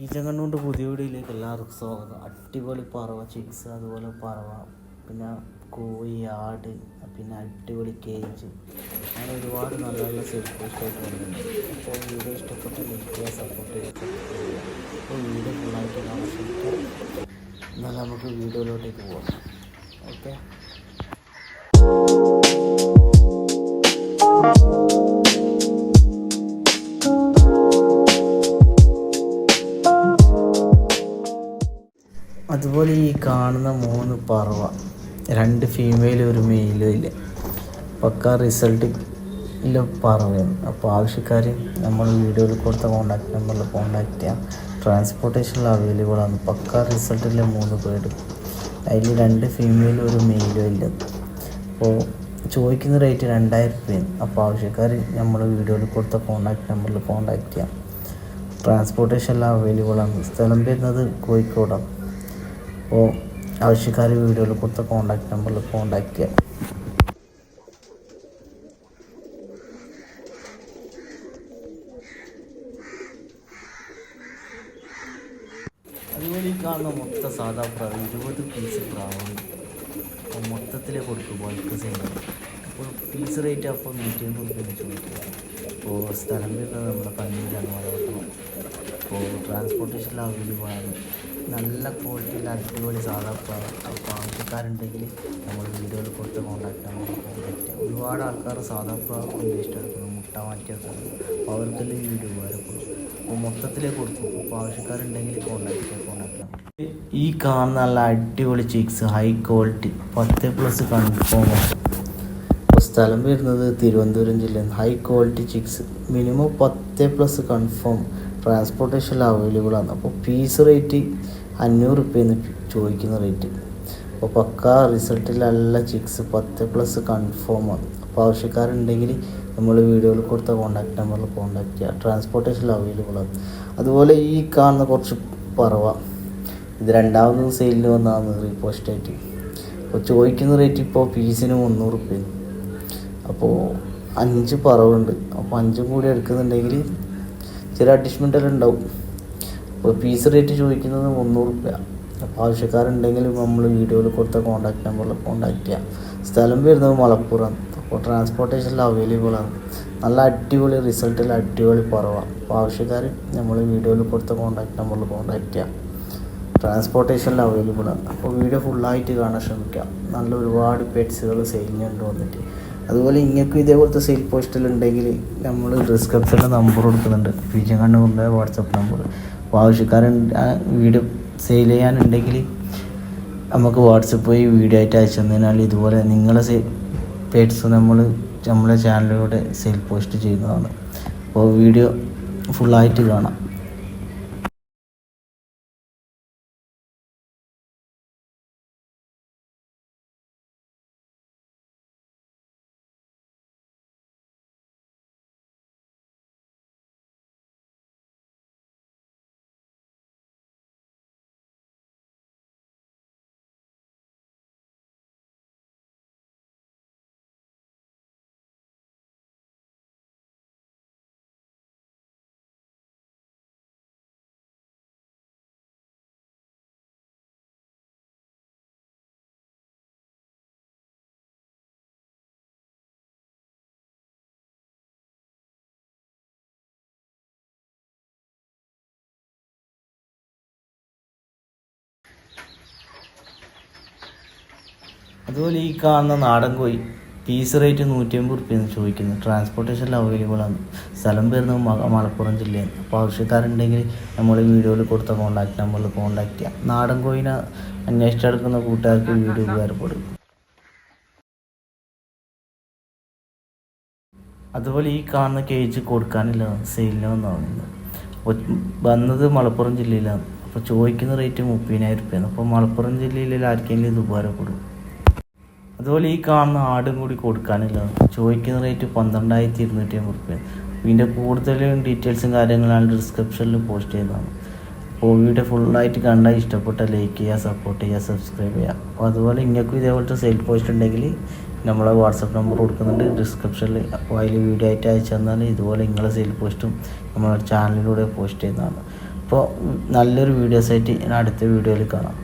ബീജം പുതിയ വീഡിയോയിലേക്ക് എല്ലാവർക്കും സ്വാഗതം. അടിപൊളി പറവ ചിക്സ് അതുപോലെ പറവ പിന്നെ കോഴി ആട് പിന്നെ അടിപൊളി കേജ്. അങ്ങനെ ഒരുപാട് നല്ല നല്ല സെലിബ്രേഷനായിട്ട് വന്നിട്ടുണ്ട്. അപ്പോൾ വീഡിയോ ഇഷ്ടപ്പെട്ട ലൈക്ക് ചെയ്യുക സപ്പോർട്ട് ചെയ്യുക അപ്പോൾ വീഡിയോ ഫുള്ളായിട്ട് കാണാൻ ശ്രമിക്കുക. എന്നാൽ നമുക്ക് വീഡിയോയിലോട്ടേക്ക് പോകാം ഓക്കെ? അതുപോലെ ഈ കാണുന്ന മൂന്ന് പറവ. രണ്ട് ഫീമെയിലും ഒരു മെയിലും ഇല്ല? പക്ക റിസൾട്ട് ഇല്ല പറവയാണ്. അപ്പോൾ ആവശ്യക്കാർ നമ്മൾ വീഡിയോയിൽ കൊടുത്ത കോൺടാക്ട് നമ്പറിൽ കോൺടാക്ട് ചെയ്യാം. ട്രാൻസ്പോർട്ടേഷനിൽ അവൈലബിൾ ആണ്. പക്ക റിസൾട്ടിലെ മൂന്ന് പേര്. അതിൽ രണ്ട് ഫീമെയിലും ഒരു മെയിലും ഇല്ല. അപ്പോൾ ചോദിക്കുന്ന റേറ്റ് രണ്ടായിരം രൂപയാണ്. അപ്പോൾ ആവശ്യക്കാർ നമ്മൾ വീഡിയോയിൽ കൊടുത്ത കോൺടാക്ട് നമ്പറിൽ കോൺടാക്ട് ചെയ്യാം. ട്രാൻസ്പോർട്ടേഷൻ എല്ലാം അവൈലബിൾ ആണ്. സ്ഥലം വരുന്നത് കോഴിക്കോടാണ്. അപ്പോൾ ആവശ്യക്കാർ വീഡിയോയിൽ കൊടുത്ത കോൺടാക്ട് നമ്പറിൽ കോൺടാക്ട് ചെയ്യാം. അതുപോലെ ഈ കാണുന്ന മൊത്ത സാധാ പ്രാവ് ഇരുപത് പീസ് പ്രാവാണ്. അപ്പോൾ മൊത്തത്തിൽ കൊടുക്കും ബൾക്ക് സെയിം അപ്പോൾ പീസ് റേറ്റ് അപ്പോൾ നൂറ്റി അമ്പത് രൂപ ചോദിക്കുക അപ്പോൾ സ്ഥലം വരുന്നത് നമ്മുടെ പന്നിയിലാണ് വളർത്തണം അപ്പോൾ ട്രാൻസ്പോർട്ടേഷനിൽ അവൈലബിൾ ആണ് നല്ല ക്വാളിറ്റിയിൽ അടിപൊളി സാധാ പ്രാവ് അപ്പോൾ ആവശ്യക്കാരുണ്ടെങ്കിൽ നമ്മൾ വീഡിയോയിൽ കൊടുത്ത് കോൺടാക്ട് ചെയ്യാം ഒരുപാട് ആൾക്കാർ സാധാ പ്രാവ് ഇഷ്ടമെടുക്കുന്നു മുട്ട മാറ്റിയൊക്കെ അപ്പോൾ അവർക്കെല്ലാം ഈ വീഡിയോ ഉപകാരപ്പെടും. അപ്പോൾ മൊത്തത്തിൽ കൊടുക്കും. അപ്പോൾ ആവശ്യക്കാരുണ്ടെങ്കിൽ കോൺടാക്ട് ചെയ്യാം കോൺടാക്ട് ഈ കാണുന്ന നല്ല അടിപൊളി ചിക്സ് ഹൈ ക്വാളിറ്റി പത്ത് പ്ലസ് കൺഫേം അപ്പോൾ സ്ഥലം വരുന്നത് തിരുവനന്തപുരം ജില്ലയിൽ ഹൈ ക്വാളിറ്റി ചിക്സ് മിനിമം പത്ത് പ്ലസ് കൺഫേം ട്രാൻസ്പോർട്ടേഷനിൽ അവൈലബിൾ ആണ്. അപ്പോൾ ഫീസ് റേറ്റ് അഞ്ഞൂറ് റുപ്യെന്ന് ചോദിക്കുന്ന റേറ്റ് അപ്പോൾ പക്ക റിസൾട്ടിലല്ല ചിക്സ് പത്ത് പ്ലസ് കൺഫേം ആണ്. അപ്പോൾ ആവശ്യക്കാരുണ്ടെങ്കിൽ നമ്മൾ വീഡിയോയിൽ കൊടുത്ത കോൺടാക്ട് നമ്പറിൽ കോൺടാക്ട് ചെയ്യുക ട്രാൻസ്പോർട്ടേഷൻ അവൈലബിൾ ആണ്. അതുപോലെ ഈ കാണുന്ന കുറച്ച് പറവ. ഇത് രണ്ടാമത് സെയിലിന് വന്നതാണ് റീപോസ്റ്റ് ആയിട്ട്. അപ്പോൾ ചോദിക്കുന്ന റേറ്റ് ഇപ്പോൾ പീസിന് മുന്നൂറ് റുപ്യ അപ്പോൾ അഞ്ച് പറവുണ്ട്. അപ്പോൾ അഞ്ചും കൂടി എടുക്കുന്നുണ്ടെങ്കിൽ ചെറിയ അഡ്ജസ്റ്റ്മെന്റ് ഉണ്ടാവും. അപ്പോൾ ഫീസ് റേറ്റ് ചോദിക്കുന്നത് മുന്നൂറ് രൂപ അപ്പോൾ ആവശ്യക്കാരുണ്ടെങ്കിൽ നമ്മൾ വീഡിയോയിൽ കൊടുത്ത കോൺടാക്ട് നമ്പറിൽ കോൺടാക്ട് ചെയ്യാം. സ്ഥലം വരുന്നത് മലപ്പുറം അപ്പോൾ ട്രാൻസ്പോർട്ടേഷനിൽ അവൈലബിൾ ആണ്. നല്ല അടിപൊളി റിസൾട്ടിൽ അടിപൊളി കുറവാണ് അപ്പോൾ ആവശ്യക്കാർ നമ്മൾ വീഡിയോയിൽ കൊടുത്ത കോൺടാക്ട് നമ്പറിൽ കോൺടാക്ട് ചെയ്യാം. ട്രാൻസ്പോർട്ടേഷനിൽ അവൈലബിൾ ആണ്. അപ്പോൾ വീഡിയോ ഫുള്ളായിട്ട് കാണാൻ ശ്രമിക്കാം. നല്ല ഒരുപാട് പെറ്റ്സുകൾ സെയിലിനുണ്ട് വന്നിട്ട്. അതുപോലെ ഇങ്ങക്കും ഇതേപോലത്തെ സെയിൽ പോസ്റ്റിൽ ഉണ്ടെങ്കിൽ നമ്മൾ ഡിസ്ക്രിപ്ഷനിൽ നമ്പർ കൊടുക്കുന്നുണ്ട്. വിജയം കണ്ണൂറിന്റെ വാട്സപ്പ് നമ്പർ അപ്പോൾ ആവശ്യക്കാരൻ വീഡിയോ സെയിൽ ചെയ്യാനുണ്ടെങ്കിൽ നമുക്ക് വാട്സപ്പ് വഴി വീഡിയോ ആയിട്ട് അയച്ചു തന്നതിനാൽ ഇതുപോലെ നിങ്ങളെ സെ പേഡ്സ് നമ്മൾ നമ്മളെ ചാനലിലൂടെ സെയിൽ പോസ്റ്റ് ചെയ്യുന്നതാണ്. അപ്പോൾ വീഡിയോ ഫുള്ളായിട്ട് കാണാം. അതുപോലെ ഈ കാണുന്ന നാടൻ കോഴി പീസ് റേറ്റ് നൂറ്റി അമ്പത് റുപ്യാണ് ചോദിക്കുന്നത് ട്രാൻസ്പോർട്ടേഷനിൽ അവൈലബിൾ ആണ്. സ്ഥലം വരുന്നത് മലപ്പുറം ജില്ലയാണ്. അപ്പോൾ ആവശ്യക്കാരുണ്ടെങ്കിൽ നമ്മൾ വീഡിയോയിൽ കൊടുത്ത കോൺടാക്ട് നമ്പറിൽ കോൺടാക്ട് ചെയ്യാം. നാടൻ കോഴിനെ അന്വേഷിച്ചെടുക്കുന്ന കൂട്ടുകാർക്ക് വീഡിയോ ഉപകാരപ്പെടും അതുപോലെ ഈ കാണുന്ന കേജ് കൊടുക്കാനില്ല സെയിലിന് വന്നതാണ്. അപ്പോൾ വന്നത് മലപ്പുറം ജില്ലയിലാണ്. അപ്പോൾ ചോദിക്കുന്ന റേറ്റ് മുപ്പതിനായിരം റുപ്യാണ് അപ്പോൾ മലപ്പുറം ജില്ലയിൽ ആർക്കെങ്കിലും ഇത് ഉപകാരപ്പെടും അതുപോലെ ഈ കാണുന്ന ആടും കൂടി കൊടുക്കാനില്ല. ചോദിക്കുന്ന റേറ്റ് പന്ത്രണ്ടായിരത്തി ഇരുന്നൂറ്റി അമ്പത് റുപ്യ ഇതിന്റെ കൂടുതലും ഡീറ്റെയിൽസും കാര്യങ്ങളാണ് ഡിസ്ക്രിപ്ഷനിൽ പോസ്റ്റ് ചെയ്യുന്നതാണ്. അപ്പോൾ വീഡിയോ ഫുള്ളായിട്ട് കണ്ടാൽ ഇഷ്ടപ്പെട്ട ലൈക്ക് ചെയ്യുക സപ്പോർട്ട് ചെയ്യുക സബ്സ്ക്രൈബ് ചെയ്യുക. അപ്പോൾ അതുപോലെ ഇങ്ങൾക്കും ഇതേപോലത്തെ സെയിൽ പോസ്റ്റ് ഉണ്ടെങ്കിൽ നമ്മളെ വാട്സപ്പ് നമ്പർ കൊടുക്കുന്നുണ്ട്. ഡിസ്ക്രിപ്ഷനിൽ അപ്പോൾ അതിൽ വീഡിയോ ആയിട്ട് അയച്ചു തന്നാൽ ഇതുപോലെ നിങ്ങളെ സെയിൽ പോസ്റ്റും നമ്മളെ ചാനലിലൂടെ പോസ്റ്റ് ചെയ്യുന്നതാണ്. അപ്പോൾ നല്ലൊരു വീഡിയോസായിട്ട് അടുത്ത വീഡിയോയിൽ കാണാം.